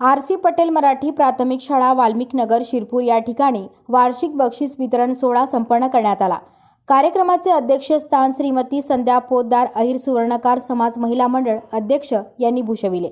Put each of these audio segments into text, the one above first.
R C Patel Marathi प्राथमिक शाळा वाल्मिक नगर शिरपूर या ठिकाणी वार्षिक बक्षीस वितरण सोहळा संपन्न करण्यात आला. कार्यक्रमाचे अध्यक्षस्थान श्रीमती संध्या पोतदार अहिर सुवर्णकार समाज महिला मंडळ अध्यक्ष यांनी भूषविले.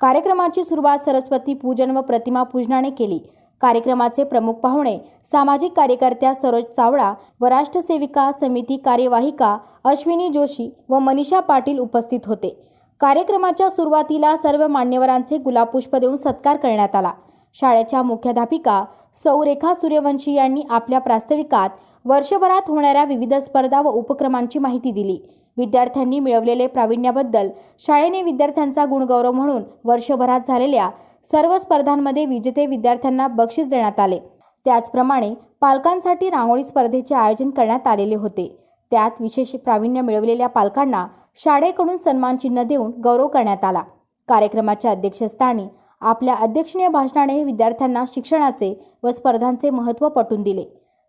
कार्यक्रमाची सुरुवात सरस्वती पूजन व प्रतिमा पूजनाने केली. कार्यक्रमाचे प्रमुख पाहुणे सामाजिक कार्यकर्त्या सरोज चावडा व राष्ट्रसेविका समिती कार्यवाहिका अश्विनी जोशी व मनीषा पाटील उपस्थित होते. कार्यक्रमाच्या सुरुवातीला सर्व मान्यवरांचे गुलाबपुष्प देऊन सत्कार करण्यात आला. शाळेच्या मुख्याध्यापिका सौरेखा सूर्यवंशी यांनी आपल्या प्रास्ताविकात वर्षभरात होणाऱ्या विविध स्पर्धा व उपक्रमांची माहिती दिली. विद्यार्थ्यांनी मिळवलेले प्रावीण्याबद्दल शाळेने विद्यार्थ्यांचा गुणगौरव म्हणून वर्षभरात झालेल्या सर्व स्पर्धांमध्ये विजेते विद्यार्थ्यांना बक्षीस देण्यात आले. त्याचप्रमाणे पालकांसाठी रांगोळी स्पर्धेचे आयोजन करण्यात आलेले होते. त्यात विशेष प्रावीण्य मिळवलेल्या पालकांना शाळेकडून सन्मानचिन्ह देऊन गौरव करण्यात आला. कार्यक्रमाच्या अध्यक्षस्थानी आपल्या अध्यक्षीय भाषणाने विद्यार्थ्यांना शिक्षणाचे व स्पर्धांचे महत्त्व पटवून दिले.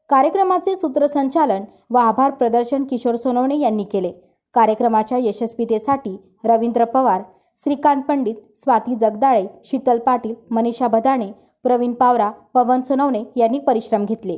कार्यक्रमाचे सूत्रसंचालन व आभार प्रदर्शन किशोर सोनवणे यांनी केले. कार्यक्रमाच्या यशस्वीतेसाठी रवींद्र पवार श्रीकांत पंडित स्वाती जगदाळे शीतल पाटील मनीषा भदाणे प्रवीण पावरा पवन सोनवणे यांनी परिश्रम घेतले.